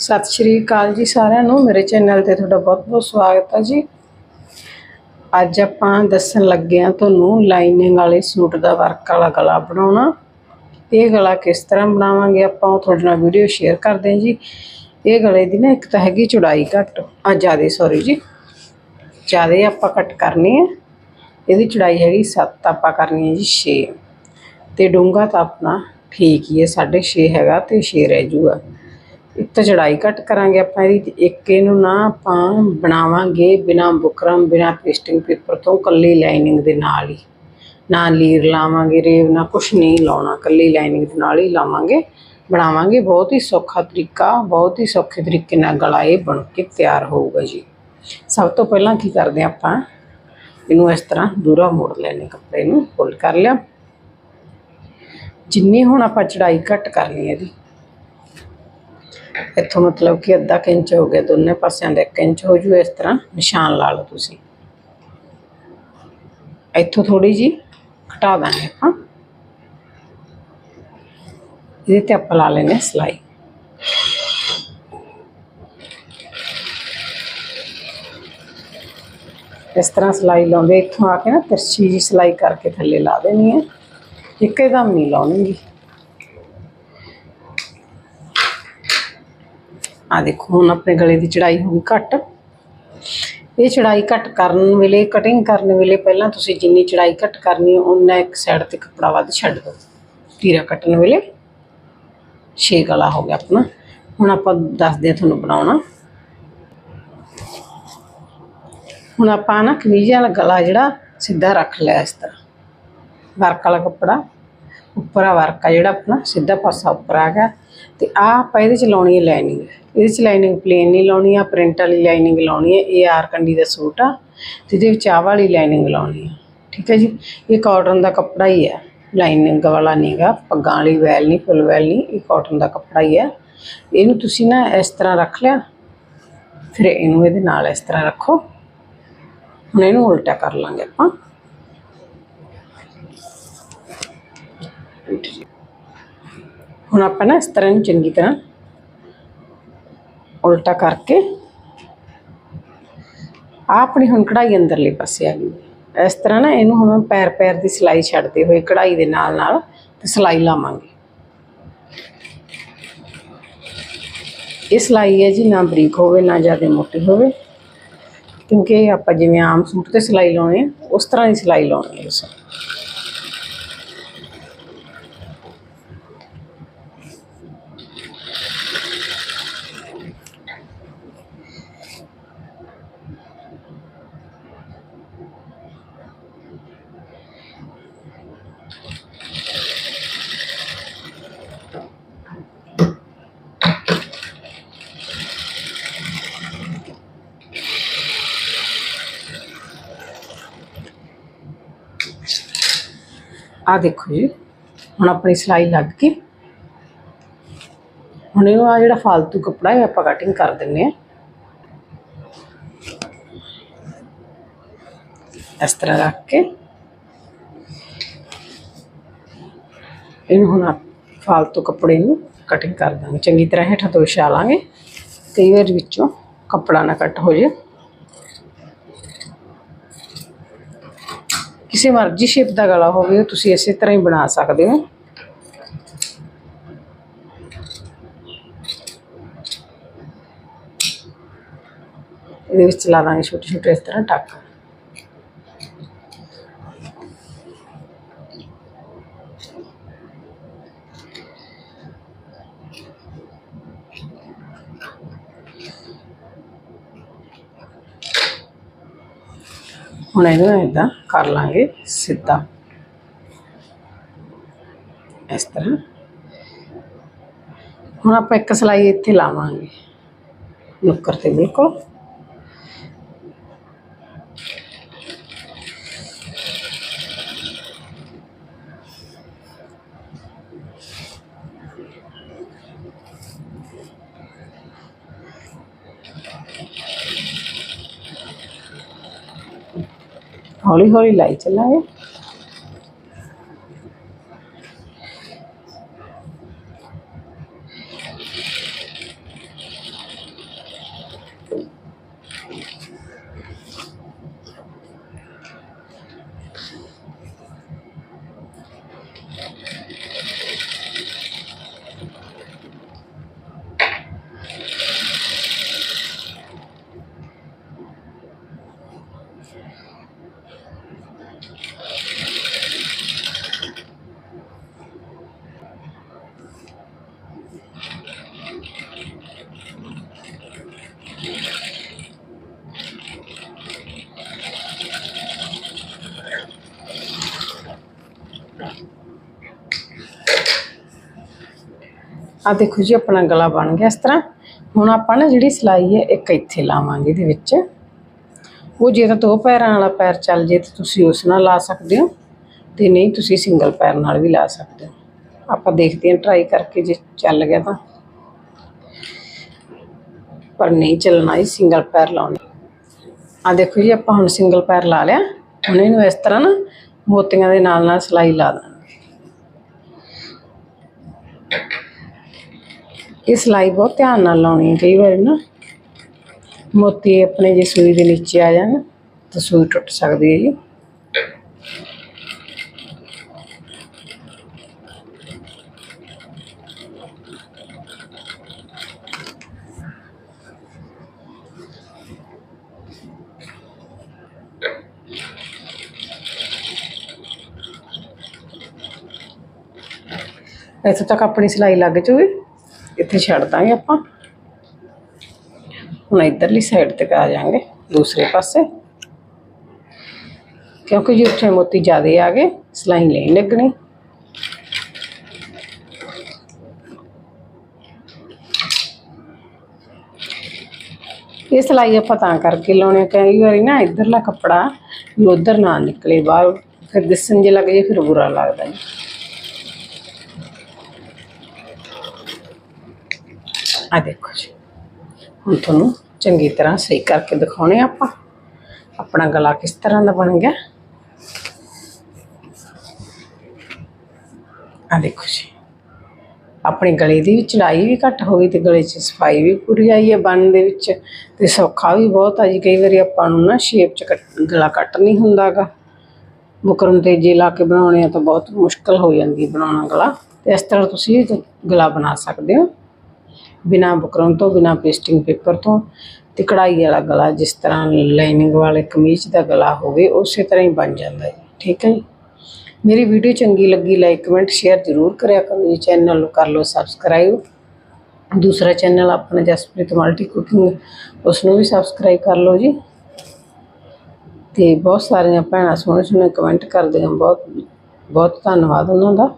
ਸਤਿ ਸ਼੍ਰੀ ਅਕਾਲ ਜੀ ਸਾਰਿਆਂ ਨੂੰ। ਮੇਰੇ ਚੈਨਲ ਤੇ ਤੁਹਾਡਾ ਬਹੁਤ-ਬਹੁਤ ਸਵਾਗਤ ਹੈ ਜੀ। ਅੱਜ ਆਪਾਂ ਦੱਸਣ ਲੱਗੇ ਆ ਤੁਹਾਨੂੰ ਲਾਈਨਿੰਗ ਵਾਲੇ ਸੂਟ ਦਾ ਵਰਕ ਵਾਲਾ ਗਲਾ ਬਣਾਉਣਾ। ਇਹ ਗਲਾ ਕਿਸ ਤਰ੍ਹਾਂ ਬਣਾਵਾਂਗੇ ਆਪਾਂ ਉਹ ਤੁਹਾਡੇ ਨਾਲ ਵੀਡੀਓ ਸ਼ੇਅਰ ਕਰਦੇ ਹਾਂ ਜੀ। ਇਹ ਗਲੇ ਦੀ ਨਾ ਇੱਕ ਤਾਂ ਹੈਗੀ ਚੌੜਾਈ ਘੱਟ। ਆ, ਜ਼ਿਆਦਾ ਸੌਰੀ ਜੀ। ਜ਼ਿਆਦਾ ਆਪਾਂ ਕੱਟ ਕਰਨੀ ਹੈ। ਇਹਦੀ ਚੌੜਾਈ ਹੈਗੀ 7 ਆਪਾਂ ਕਰਨੀ ਹੈ ਜੀ 6 ਤੇ ਡੂੰਘਾ ਤਾਂ ਆਪਣਾ ਠੀਕ ਹੀ ਹੈ 6.5 ਹੈਗਾ ਤੇ 6 ਰਹਿ ਜੂਗਾ। ਇੱਕ ਤਾਂ ਚੜਾਈ ਘੱਟ ਕਰਾਂਗੇ ਆਪਾਂ ਇਹਦੀ ਇੱਕ ਇਹਨੂੰ ਨਾ ਆਪਾਂ ਬਣਾਵਾਂਗੇ ਬਿਨਾ ਬੁਕਰਮ, ਬਿਨਾ ਪੇਸਟਿੰਗ ਪੇਪਰ ਤੋਂ ਕੱਲੀ ਲਾਈਨਿੰਗ ਦੇ ਨਾਲ ਹੀ। ਨਾ ਲੀਰ ਲਾਵਾਂਗੇ, ਰੇਵ ਨਾ ਕੁਛ ਨਹੀਂ ਲਾਉਣਾ ਕੱਲੀ ਲਾਈਨਿੰਗ ਦੇ ਨਾਲ ਹੀ ਲਾਵਾਂਗੇ। ਬਣਾਵਾਂਗੇ ਬਹੁਤ ਹੀ ਸੌਖਾ ਤਰੀਕਾ, ਬਹੁਤ ਹੀ ਸੌਖੇ ਤਰੀਕੇ ਨਾਲ ਗਲਾ ਇਹ ਬਣ ਕੇ ਤਿਆਰ ਹੋਊਗਾ ਜੀ। ਸਭ ਤੋਂ ਪਹਿਲਾਂ ਕੀ ਕਰਦੇ ਹਾਂ ਆਪਾਂ? ਇਹਨੂੰ ਇਸ ਤਰ੍ਹਾਂ ਦੂਰਾ ਮੋੜ ਲੈਣੇ ਕੱਪੜੇ ਨੂੰ ਫੋਲਡ ਕਰ ਲਿਆ। ਜਿੰਨੀ ਹੁਣ ਆਪਾਂ ਚੜਾਈ ਘੱਟ ਕਰਨੀ ਹੈ ਇਹਦੀ। ਇੱਥੋਂ ਮਤਲਬ ਕਿ ਅੱਧਾ ਕੁ ਇੰਚ ਹੋ ਗਿਆ, ਦੋਨੇ ਪਾਸਿਆਂ ਦਾ 1 ਇੰਚ ਹੋ ਜੂ, ਇਸ ਤਰ੍ਹਾਂ ਨਿਸ਼ਾਨ ਲਾ ਲਓ ਤੁਸੀਂ। ਇੱਥੋਂ ਥੋੜੀ ਜੀ ਘਟਾ ਦਾਂਗੇ ਆਪਾਂ। ਇਹਦੇ ਤੇ ਆਪਾਂ ਲਾ ਲੈਣੇ ਸਲਾਈ। ਇਸ ਤਰ੍ਹਾਂ ਸਲਾਈ ਲਾਉਂਦੇ, ਇੱਥੋਂ ਆ ਕੇ ਨਾ ਤਿਰਛੀ ਜੀ ਸਲਾਈ ਕਰਕੇ ਥੱਲੇ ਲਾ ਦੇਣੀ ਹੈ। ਇੱਕਦਮ ਨਹੀਂ ਲਾਉਣੀ ਆ ਦੇਖੋ, ਹੁਣ ਆਪਣੇ ਗਲੇ ਦੀ ਚੜਾਈ ਹੋ ਗਈ ਘੱਟ। ਇਹ ਚੜਾਈ ਘੱਟ ਕਰਨ ਵੇਲੇ ਕਟਿੰਗ ਕਰਨ ਵੇਲੇ ਪਹਿਲਾਂ ਤੁਸੀਂ ਜਿੰਨੀ ਚੜਾਈ ਘੱਟ ਕਰਨੀ ਹੈ ਉਹਨਾਂ ਇੱਕ ਸਾਈਡ ਤੇ ਕੱਪੜਾ ਵੱਧ ਛੱਡ ਦਿਓ। ਤੀਰਾ ਕੱਟਣ ਵੇਲੇ ਛੇ ਗਲਾ ਹੋ ਗਿਆ ਆਪਣਾ। ਹੁਣ ਆਪਾਂ ਦੱਸਦੇ ਹਾਂ ਤੁਹਾਨੂੰ ਬਣਾਉਣਾ। ਹੁਣ ਆਪਾਂ ਨਾ ਕਮੀਜ਼ ਵਾਲਾ ਗਲਾ ਜਿਹੜਾ ਸਿੱਧਾ ਰੱਖ ਲਿਆ ਇਸ ਤਰ੍ਹਾਂ। ਵਰਕ ਵਾਲਾ ਕੱਪੜਾ। ਉੱਪਰ ਆ ਵਰਕ ਆ ਜਿਹੜਾ ਆਪਣਾ, ਸਿੱਧਾ ਪਾਸਾ ਉੱਪਰ ਆ ਗਿਆ। ਤੇ ਆ ਆਪਾਂ ਇਹਦੇ ਚ ਲਾਉਣੀ ਹੈ ਲਾਈਨਿੰਗ। ਇਹਦੇ ਚ ਲਾਈਨਿੰਗ ਪਲੇਨ ਨਹੀਂ ਲਾਉਣੀ ਆ ਪ੍ਰਿੰਟ ਵਾਲੀ ਲਾਈਨਿੰਗ ਲਾਉਣੀ ਹੈ, ਇਹ ਆਰ ਕੰਡੀ ਦਾ ਸੂਟ ਆ। ਤੇ ਇਹਦੇ ਵਿੱਚ ਆਹ ਵਾਲੀ ਲਾਈਨਿੰਗ ਲਾਉਣੀ ਹੈ ਠੀਕ ਹੈ ਜੀ? ਇਹ ਕਾਟਨ ਦਾ ਕੱਪੜਾ ਹੀ ਹੈ ਲਾਈਨਿੰਗ ਵਾਲਾ ਨਹੀਂਗਾ ਪੱਗਾਂ ਵਾਲੀ ਵੈਲ ਨਹੀਂ ਫੁੱਲ ਵੈਲ ਨਹੀਂ, ਇਹ ਕਾਟਨ ਦਾ ਕੱਪੜਾ ਹੀ ਹੈ ਇਹਨੂੰ ਤੁਸੀਂ ਨਾ ਇਸ ਤਰ੍ਹਾਂ ਰੱਖ ਲਿਆ। ਫਿਰ ਇਹਨੂੰ ਇਹਦੇ ਨਾਲ ਇਸ ਤਰ੍ਹਾਂ ਰੱਖੋ। ਹੁਣ ਇਹਨੂੰ ਉਲਟਾ ਕਰ ਲਾਂਗੇ ਆਪਾਂ। ਹੁਣ ਆਪਾਂ ਨਾ ਇਸ ਤਰ੍ਹਾਂ ਨੂੰ ਚੰਗੀ ਤਰ੍ਹਾਂ ਉਲਟਾ ਕਰਕੇ ਆਹ ਆਪਣੀ ਹੁਣ ਕਢਾਈ ਅੰਦਰਲੇ ਪਾਸੇ ਆ ਗਈ। ਇਸ ਤਰ੍ਹਾਂ ਨਾ ਇਹਨੂੰ ਹੁਣ ਪੈਰ ਪੈਰ ਦੀ ਸਿਲਾਈ ਛੱਡਦੇ ਹੋਏ ਕਢਾਈ ਦੇ ਨਾਲ ਨਾਲ ਤੇ ਸਿਲਾਈ ਲਾਵਾਂਗੇ। ਇਹ ਸਿਲਾਈ ਹੈ ਜੀ, ਨਾ ਬਰੀਕ ਹੋਵੇ, ਨਾ ਜ਼ਿਆਦਾ ਮੋਟੀ ਹੋਵੇ, ਕਿਉਂਕਿ ਆਪਾਂ ਜਿਵੇਂ ਆਮ ਸੂਟ ਤੇ ਸਿਲਾਈ ਲਾਉਣੀ ਹੈ ਉਸ ਤਰ੍ਹਾਂ ਦੀ ਸਿਲਾਈ ਲਾਉਣੀ ਹੈ। ਇਸ आ देखो जी। हम अपनी सिलाई लग गई। हमने जो फालतू कपड़ा है आप कटिंग कर दें इस तरह रख के। इन हम फालतू कपड़े कटिंग कर देंगे चंकी तरह हेठा तो विछा लाँगे कई बार बच्चों कपड़ा ना कट हो जाए। ਕਿਸੇ ਮਰਜ਼ੀ ਸ਼ੇਪ ਦਾ ਗਲਾ ਹੋਵੇ, ਉਹ ਤੁਸੀਂ ਇਸੇ ਤਰ੍ਹਾਂ ਹੀ ਬਣਾ ਸਕਦੇ ਹੋ। ਇਹਦੇ ਵਿੱਚ ਲਾ ਦਾਂਗੇ ਛੋਟੇ ਛੋਟੇ ਇਸ ਤਰ੍ਹਾਂ ਟੱਕ। ਹੁਣ ਇਹਨੂੰ ਇਦਾਂ ਕਰ ਲਾਂਗੇ ਸਿੱਧਾ। ਇਸ ਤਰ੍ਹਾਂ। ਹੁਣ ਆਪਾਂ ਇੱਕ ਸਲਾਈ ਇੱਥੇ ਲਾਵਾਂਗੇ। ਨੁੱਕਰ ਤੇ ਬਿਲਕੁਲ। ਹੌਲੀ ਹੌਲੀ ਲਾਈ ਚਲਾਏ ਆ ਦੇਖੋ ਜੀ, ਆਪਣਾ ਗਲਾ ਬਣ ਗਿਆ ਇਸ ਤਰ੍ਹਾਂ। ਹੁਣ ਆਪਾਂ ਨਾ ਜਿਹੜੀ ਸਿਲਾਈ ਹੈ, ਇੱਕ ਇੱਥੇ ਲਾਵਾਂਗੇ ਇਹਦੇ ਵਿੱਚ। ਉਹ ਜੇ ਤਾਂ ਦੋ ਪੈਰਾਂ ਵਾਲਾ ਪੈਰ ਚੱਲ ਜੇ ਤਾਂ ਤੁਸੀਂ ਉਸ ਨਾਲ ਲਾ ਸਕਦੇ ਹੋ, ਤੇ ਨਹੀਂ ਤੁਸੀਂ ਸਿੰਗਲ ਪੈਰ ਨਾਲ ਵੀ ਲਾ ਸਕਦੇ ਹੋ। ਆਪਾਂ ਦੇਖਦੇ ਹਾਂ ਟਰਾਈ ਕਰਕੇ ਜੇ ਚੱਲ ਗਿਆ ਤਾਂ। ਪਰ ਨਹੀਂ ਚੱਲਣਾ ਹੀ ਸਿੰਗਲ ਪੈਰ ਲਾਉਣੇ ਆ ਦੇਖੋ ਜੀ, ਆਪਾਂ ਹੁਣ ਸਿੰਗਲ ਪੈਰ ਲਾ ਲਿਆ। ਹੁਣ ਇਹਨੂੰ ਇਸ ਤਰ੍ਹਾਂ ਨਾ ਮੋਤੀਆਂ ਦੇ ਨਾਲ ਨਾਲ ਸਿਲਾਈ ਲਾ ਦਾਂਗੇ। ਇਹ ਸਿਲਾਈ ਬਹੁਤ ਧਿਆਨ ਨਾਲ ਲਾਉਣੀ ਹੈ, ਕਈ ਵਾਰ ਨਾ ਮੋਤੀ ਆਪਣੇ ਜੇ ਸੂਈ ਦੇ ਨੀਚੇ ਆ ਜਾਣ ਤਾਂ ਸੂਈ ਟੁੱਟ ਸਕਦੀ ਹੈ ਜੀ। ਇੱਥੇ ਤੱਕ ਆਪਣੀ ਸਿਲਾਈ ਲੱਗ ਜੂਗੀ। ਇੱਥੇ ਛੱਡ ਦਾਂਗੇ ਆਪਾਂ। ਹੁਣ ਇਧਰਲੀ ਸਾਈਡ ਤੇ ਆ ਜਾਾਂਗੇ ਦੂਸਰੇ ਪਾਸੇ। ਕਿਉਂਕਿ ਜੀ ਉੱਥੇ ਮੋਤੀ ਜ਼ਿਆਦੇ ਆ ਗਏ ਸਿਲਾਈ ਨਹੀਂ ਲੱਗਣੀ। ਇਹ ਸਿਲਾਈ ਆਪਾਂ ਤਾਂ ਕਰਕੇ ਲਾਉਣੇ ਆ, ਕਈ ਵਾਰੀ ਨਾ ਇਧਰਲਾ ਕੱਪੜਾ ਵੀ ਉਧਰ ਨਾ ਨਿਕਲੇ ਬਾਹਰ ਫਿਰ ਦਿਸਣ ਜੇ ਲੱਗ ਜੇ ਫਿਰ ਬੁਰਾ ਲੱਗਦਾ ਜੀ। ਆ ਦੇਖੋ ਜੀ। ਹੁਣ ਤੁਹਾਨੂੰ ਚੰਗੀ ਤਰ੍ਹਾਂ ਸਹੀ ਕਰਕੇ ਦਿਖਾਉਣੇ ਆਪਾਂ। ਆਪਣਾ ਗਲਾ ਕਿਸ ਤਰ੍ਹਾਂ ਦਾ ਬਣ ਗਿਆ? ਆ ਦੇਖੋ ਜੀ। ਆਪਣੇ ਗਲੇ ਦੀ ਵੀ ਚੜਾਈ ਵੀ ਘੱਟ ਹੋ ਗਈ ਤੇ ਗਲੇ 'ਚ ਸਫ਼ਾਈ ਵੀ ਪੂਰੀ ਆਈ ਹੈ ਬਣ ਦੇ ਵਿੱਚ। ਤੇ ਸੌਖਾ ਵੀ ਬਹੁਤ ਆ ਜੀ, ਕਈ ਵਾਰੀ ਆਪਾਂ ਨੂੰ ਨਾ ਸ਼ੇਪ 'ਚ ਕੱਟ- ਗਲਾ ਕੱਟ ਨਹੀਂ ਹੁੰਦਾਗਾ ਬੁਕਰਮ ਤੇ ਜੇ ਲਾ ਕੇ ਬਣਾਉਣੇ ਆ ਤਾਂ ਬਹੁਤ ਮੁਸ਼ਕਲ ਹੋ ਜਾਂਦੀ ਬਣਾਉਣਾ ਗਲਾ। ਤੇ ਇਸ ਤਰ੍ਹਾਂ ਤੁਸੀਂ ਗਲਾ ਬਣਾ ਸਕਦੇ ਹੋ। ਬਿਨਾ ਬੁਕਰਮ ਤੋਂ, ਬਿਨਾ ਪੇਸਟਿੰਗ ਪੇਪਰ ਤੋਂ ਤੇ ਕਢਾਈ ਵਾਲਾ ਗਲਾ ਜਿਸ ਤਰ੍ਹਾਂ ਲਾਈਨਿੰਗ ਵਾਲੇ ਕਮੀਜ਼ ਦਾ ਗਲਾ ਹੋਵੇ, ਉਸੇ ਤਰ੍ਹਾਂ ਹੀ ਬਣ ਜਾਂਦਾ ਹੈ। ਠੀਕ ਹੈ ਜੀ? ਮੇਰੀ ਵੀਡੀਓ ਚੰਗੀ ਲੱਗੀ, ਲਾਈਕ, ਕਮੈਂਟ, ਸ਼ੇਅਰ ਜ਼ਰੂਰ ਕਰਿਆ ਕਰੋ। ਜੀ ਚੈਨਲ ਨੂੰ ਕਰ ਲਓ ਸਬਸਕ੍ਰਾਈਬ ਦੂਸਰਾ ਚੈਨਲ ਆਪਣਾ ਜਸਪ੍ਰੀਤ ਮਲਟੀ ਕੁਕਿੰਗ ਉਸ ਨੂੰ ਵੀ ਸਬਸਕ੍ਰਾਈਬ ਕਰ ਲਓ ਜੀ। ਤੇ ਬਹੁਤ ਸਾਰੀਆਂ ਭੈਣਾਂ ਸੋਹਣੇ ਸੋਹਣੇ ਕਮੈਂਟ ਕਰਦੀਆਂ ਬਹੁਤ ਬਹੁਤ ਧੰਨਵਾਦ ਉਹਨਾਂ ਦਾ।